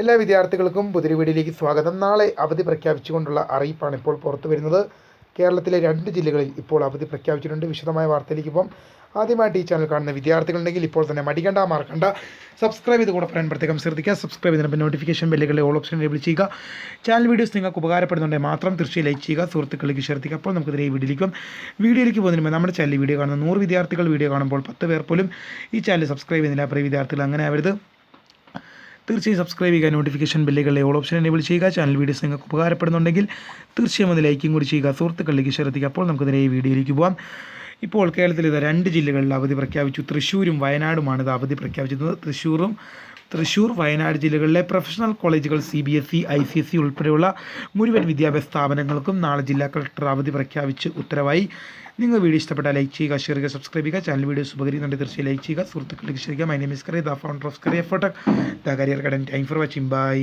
എല്ലാ വിദ്യാർത്ഥികൾക്കും പുതിയ വീഡിയോയിലേക്ക് സ്വാഗതം. നാളെ അവധി പ്രഖ്യാപിച്ചുകൊണ്ടുള്ള അറിയിപ്പാണ് ഇപ്പോൾ പുറത്തു വരുന്നത്. കേരളത്തിലെ രണ്ട് ജില്ലകളിൽ ഇപ്പോൾ അവധി പ്രഖ്യാപിച്ചിട്ടുണ്ട്. വിശദമായ വാർത്തയിലേക്ക് ഇപ്പം ആദ്യമായിട്ട് ഈ ചാനൽ കാണുന്ന വിദ്യാർത്ഥികളുണ്ടെങ്കിൽ ഇപ്പോൾ തന്നെ മടികണ്ട മറക്കണ്ട. സബ്സ്ക്രൈബ് ചെയ്ത് കൂടെ പറയാൻ പ്രത്യേകം ശ്രദ്ധിക്കുക. സബ്സ്ക്രൈബ് ചെയ്തിട്ട് നോട്ടിഫിക്കേഷൻ ബെല്ലുകളെ ഓൾ ഓപ്ഷൻ എനേബിൾ ചെയ്യുക. ചാനൽ വീഡിയോസ് നിങ്ങൾക്ക് ഉപകാരപ്പെടുന്നുണ്ടെങ്കിൽ മാത്രം തീർച്ചയായും ലൈക്ക് ചെയ്യുക. സുഹൃത്തുക്കളിലേക്ക് ശ്രദ്ധിക്കുക അപ്പോൾ നമുക്ക് ഈ വീഡിയോയിലേക്കും വീഡിയോയിലേക്ക് പോകുന്നതിന് നമ്മുടെ ചാനൽ വീഡിയോ കാണുന്ന നൂറ് വിദ്യാർത്ഥികൾ വീഡിയോ കാണുമ്പോൾ പത്ത് പേർ പോലും ഈ ചാനൽ സബ്സ്ക്രൈബ് ചെയ്യുന്നില്ല. പ്രിയ വിദ്യാർത്ഥികൾ അങ്ങനെ ആവരുത്. തീർച്ചയായും സബ്സ്ക്രൈബ് ചെയ്യുക നോട്ടിഫിക്കേഷൻ ബില്ലുകളിലെ ഓൾ ഓപ്ഷൻ എനേബിൾ ചെയ്യുക. ചാനൽ വീഡിയോസ് നിങ്ങൾക്ക് ഉപകാരപ്പെടുന്നുണ്ടെങ്കിൽ തീർച്ചയായും അത് ലൈക്കും കൂടി ചെയ്യുക. സുഹൃത്തുക്കളിലേക്ക് ശ്രദ്ധിക്കുക അപ്പോൾ നമുക്ക് നേരെ ഈ വീഡിയോയിലേക്ക് പോകാം ഇപ്പോൾ കേരളത്തിൽ ഇത് രണ്ട് ജില്ലകളിൽ അവധി പ്രഖ്യാപിച്ചു. തൃശ്ശൂരും വയനാടുമാണ് ഇത് അവധി പ്രഖ്യാപിച്ചത് തൃശ്ശൂറും തൃശ്ശൂർ വയനാട് ജില്ലകളിലെ പ്രൊഫഷണൽ കോളേജുകൾ C B S E I C S E ഉൾപ്പെടെയുള്ള മുഴുവൻ വിദ്യാഭ്യാസ സ്ഥാപനങ്ങൾക്കും നാളെ ജില്ലാ കളക്ടർ അവധി പ്രഖ്യാപിച്ച് ഉത്തരവായി. നിങ്ങൾ വീഡിയോ ഇഷ്ടപ്പെട്ടാൽ ലൈക്ക് ചെയ്യുക ഷെയർ ചെയ്യുക സബ്സ്ക്രൈബ് ചെയ്യുക. ചാനൽ വീഡിയോസ് ഉപകരിക്കുന്നുണ്ട് തീർച്ചയായും ലൈക്ക് ചെയ്യുക. സുഹൃത്തുക്കളിലേക്ക് ഷെയർ ചെയ്യുക. My name is the founder of Kariya ഫോട്ടക് the career garden time for watching bye